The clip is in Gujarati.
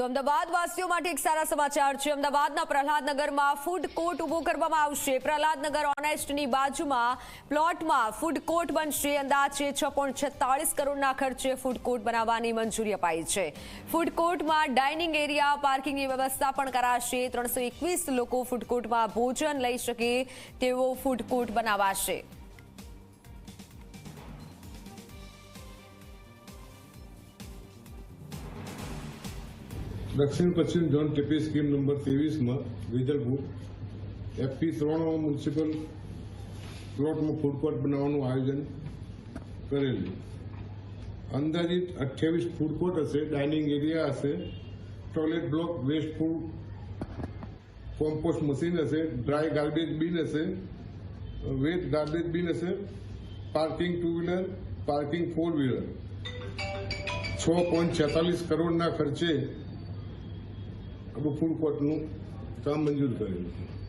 તો અમદાવાદ વાસીઓ માટે એક સારા સમાચાર છે. અમદાવાદના પ્રહલાદનગરમાં ફૂડ કોર્ટ ઊભો કરવામાં આવશે. પ્રહલાદનગર ઓનેસ્ટની બાજુમાં પ્લોટમાં ફૂડ કોર્ટ બનશે. અંદાજે છ કરોડના ખર્ચે ફૂડ કોર્ટ બનાવવાની મંજૂરી અપાઈ છે. ફૂડ કોર્ટમાં ડાઇનિંગ એરિયા પાર્કિંગની વ્યવસ્થા પણ કરાશે. ત્રણસો લોકો ફૂડ કોર્ટમાં ભોજન લઈ શકે તેવો ફૂડ કોર્ટ બનાવાશે. દક્ષિણ પશ્ચિમ ઝોન ટીપી સ્કીમ નંબર ત્રેવીસમાં વિદર્ભ એફપી ત્રણ મ્યુનિસિપલ પ્લોટમાં ફૂડકોર્ટ બનાવવાનું આયોજન કરેલું. અંદાજિત અઠ્યાવીસ ફૂડકોર્ટ હશે ડાઇનિંગ એરિયા હશે toilet block waste food compost machine હશે ડ્રાય ગાર્બેજ બિન હશે વેટ ગાર્બેજ બિન હશે parking two wheeler parking four wheeler છ પોઈન્ટ છેતાલીસ કરોડના ખર્ચે આપણું ફૂડ કોર્ટનું કામ મંજૂર કરેલું છે.